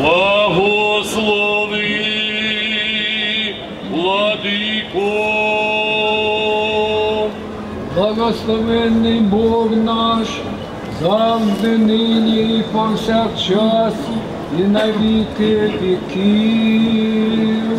Благослови, владико, благословенний Бог наш, завжди нині і повсякчас, і навіки віків.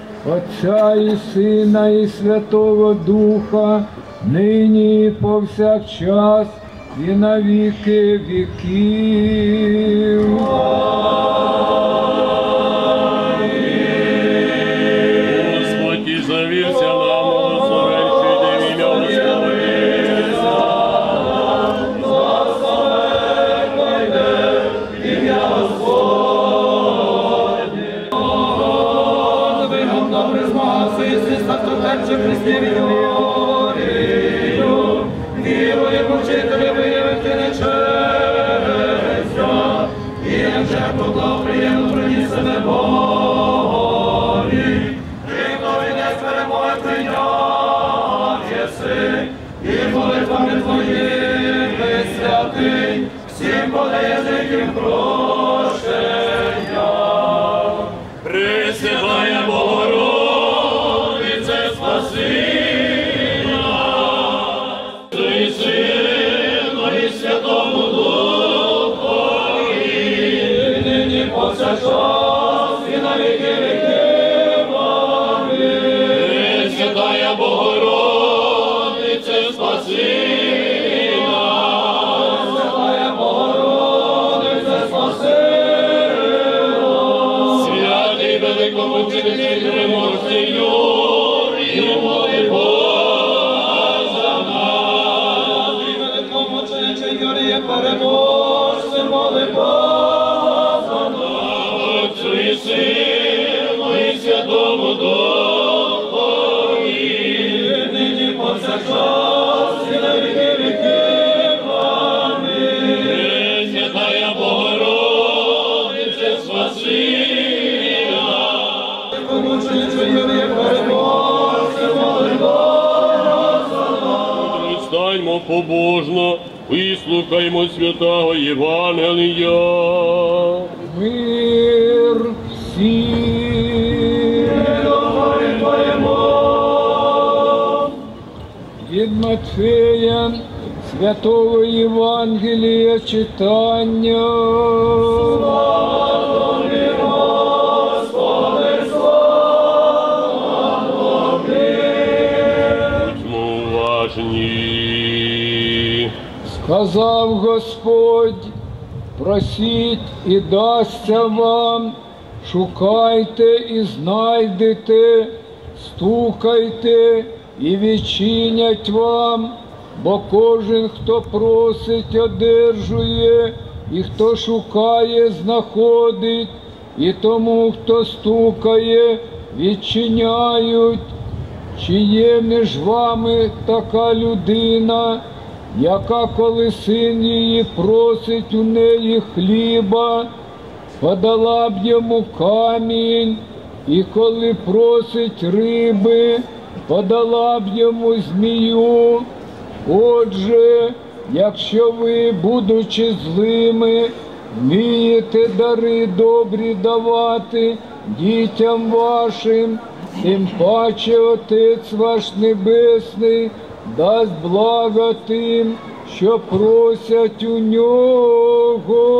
Отця і Сина, і Святого Духа, нині і повсякчас, і на віки віків. Пресвятая Богородице, спаси нас, і Сину, і Святому вислухаймо святого Євангелія. Мир всім. Від Матфея Святого Євангелія читання. Будьмо Сказав Господь, просіть і дасться вам, шукайте і знайдете, стукайте і відчинять вам, бо кожен, хто просить, одержує, і хто шукає, знаходить, і тому, хто стукає, відчиняють. Чи є між вами така людина, яка, коли син її просить у неї хліба, подала б йому камінь, і коли просить риби, подала б йому змію. Отже, якщо ви, будучи злими, вмієте дари добрі давати дітям вашим, тим паче Отець ваш Небесний дасть благо тим, що просять у нього.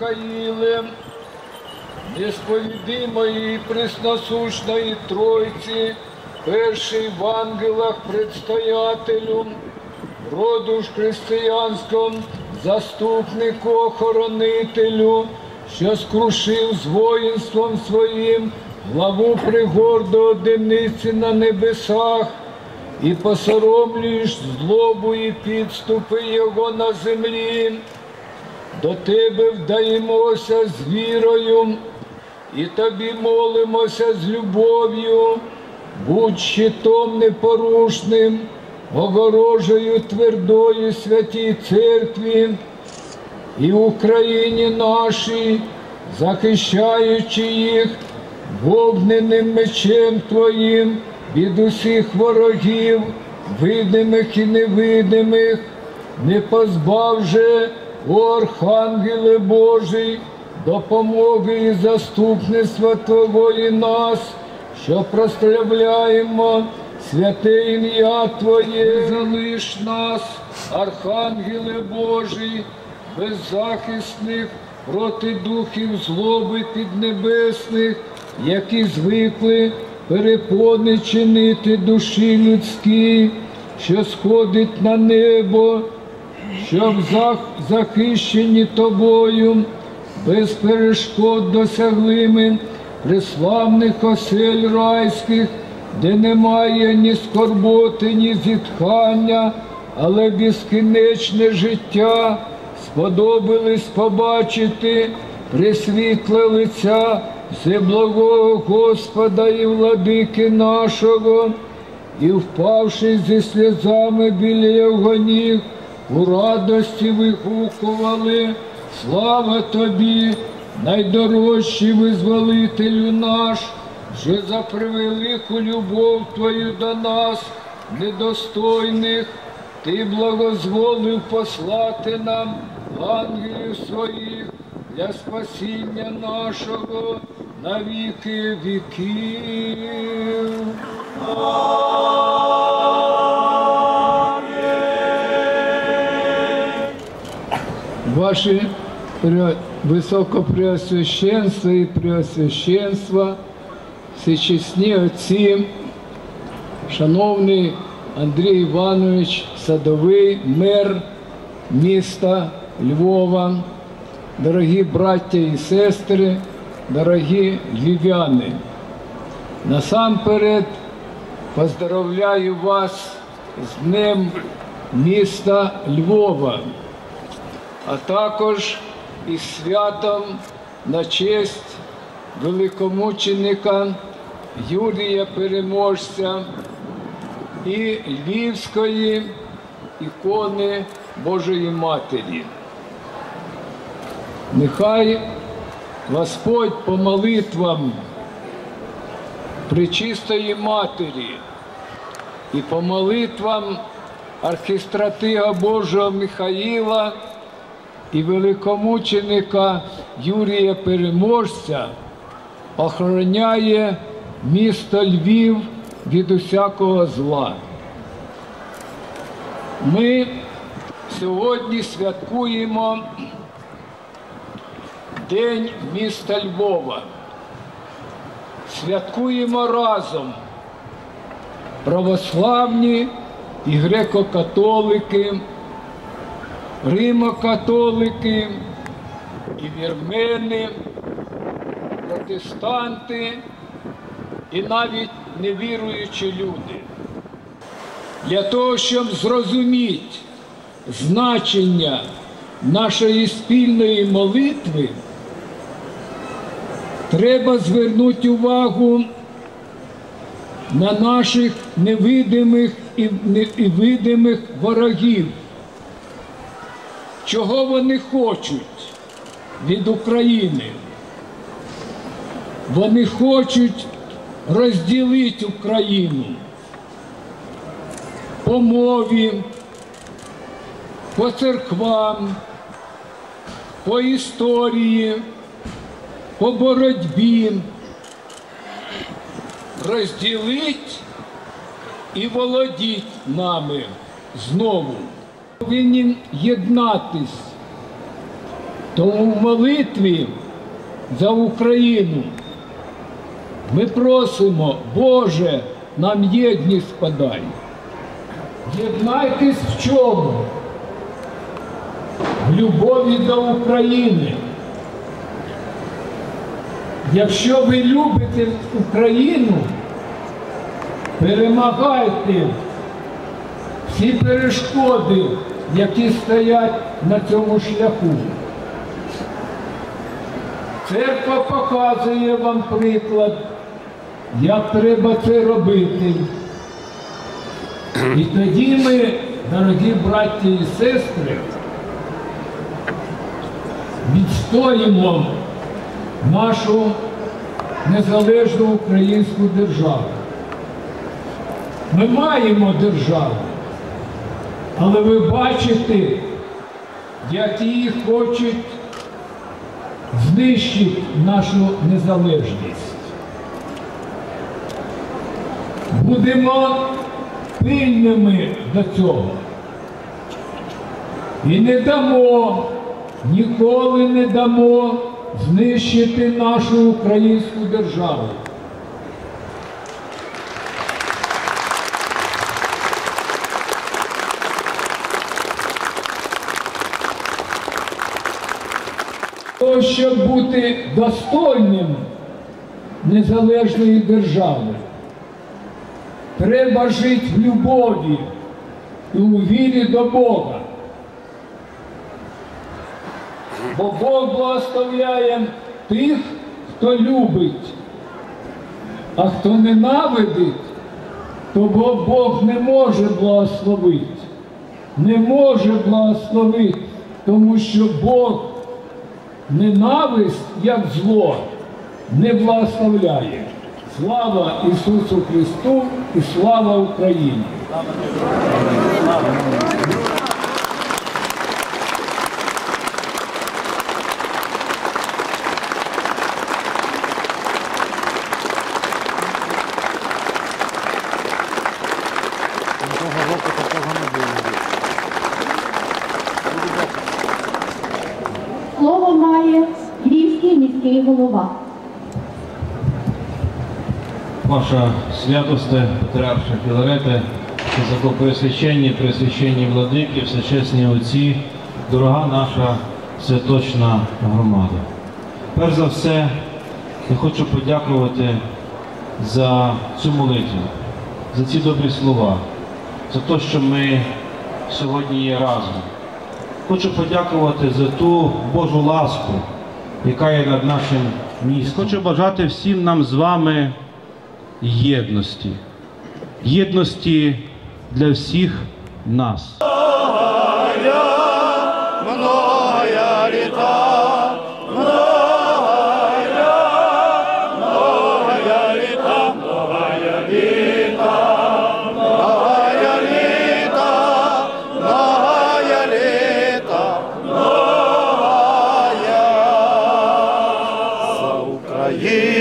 Михаїле, не любимої пресносущної Тройці, перший в ангелах предстоятелю, роду ж християнському, заступнику, охоронителю, що скрушив з воїнством своїм главу пригордого одиниці на небесах, і посоромлюєш злобу і підступи його на землі. До тебе вдаємося з вірою, і тобі молимося з любов'ю, будь щитом непорушним, огорожею твердої святій церкві і Україні нашій, захищаючи їх вогненним мечем Твоїм від усіх ворогів, видимих і невидимих, не позбав же, о Архангеле Божий, допомоги і заступництва Твого і нас, що прославляємо святе ім'я Твоє, залиш нас, Архангеле Божий, беззахисних проти духів злоби піднебесних, які звикли перепони чинити душі людські, що сходить на небо, щоб зах- захищені тобою, без перешкод досягли ми преславних осель райських, де немає ні скорботи, ні зітхання, але безкінечне життя сподобались побачити присвітле лиця Всеблагого Господа і владики нашого, і впавши зі сльозами біля його ніг, у радості вигукували, слава тобі, найдорожчий визволителю наш, вже за превелику любов твою до нас, недостойних, ти благозволив послати нам ангелів своїх для спасіння нашого на віки віків. Пре- Високопреосвященство і Преосвященство, всечесні отці, шановний Андрій Іванович Садовий, мер міста Львова, дорогі браття і сестри, дорогі львів'яни. Насамперед поздравляю вас з Днем міста Львова, а також із святом на честь великомученика Юрія Переможця і Львівської ікони Божої Матері. Нехай Господь по молитвам Пречистої Матері і по молитвам архістратига Божого Михаїла і великомученика Юрія Переможця охороняє місто Львів від усякого зла. Ми сьогодні святкуємо День міста Львова. Святкуємо разом православні і греко-католики, римо-католики, і вірмени, протестанти і навіть невіруючі люди. Для того, щоб зрозуміти значення нашої спільної молитви, треба звернути увагу на наших невидимих і видимих ворогів. Чого вони хочуть від України? Вони хочуть розділити Україну по мові, по церквам, по історії, по боротьбі. Розділить і володіть нами знову. Повинні єднатись. Тому в молитві за Україну Ми просимо, Боже, нам єдність подай. Єднайтесь в чому? В любові до України. Якщо ви любите Україну, перемагайте всі перешкоди, які стоять на цьому шляху. Церква показує вам приклад, як треба це робити. І тоді ми, дорогі браті і сестри, відстоїмо нашу незалежну українську державу. Ми маємо державу, але ви бачите, як її хочуть знищити нашу незалежність. Будемо пильними до цього. І не дамо, ніколи не дамо знищити нашу українську державу. То, щоб бути достойним незалежної держави, треба жити в любові і у вірі до Бога. Бо Бог благословляє тих, хто любить, а хто ненавидить, то Бо- Бог не може благословити. Не може благословити, тому що Бог ненависть як зло не благословляє. Слава Ісусу Христу і слава Україні! Міський голова. Ваша святосте, Патріарша Філарете, Високопресвященні, пресвященні владики, всечесні отці, дорога наша святочна громада. Перш за все, я хочу подякувати за цю молитву, за ці добрі слова, за те, що ми сьогодні є разом. Хочу подякувати за ту Божу ласку, яка є над нашим містом. Хочу бажати всім нам з вами єдності. Єдності для всіх нас. Yeah.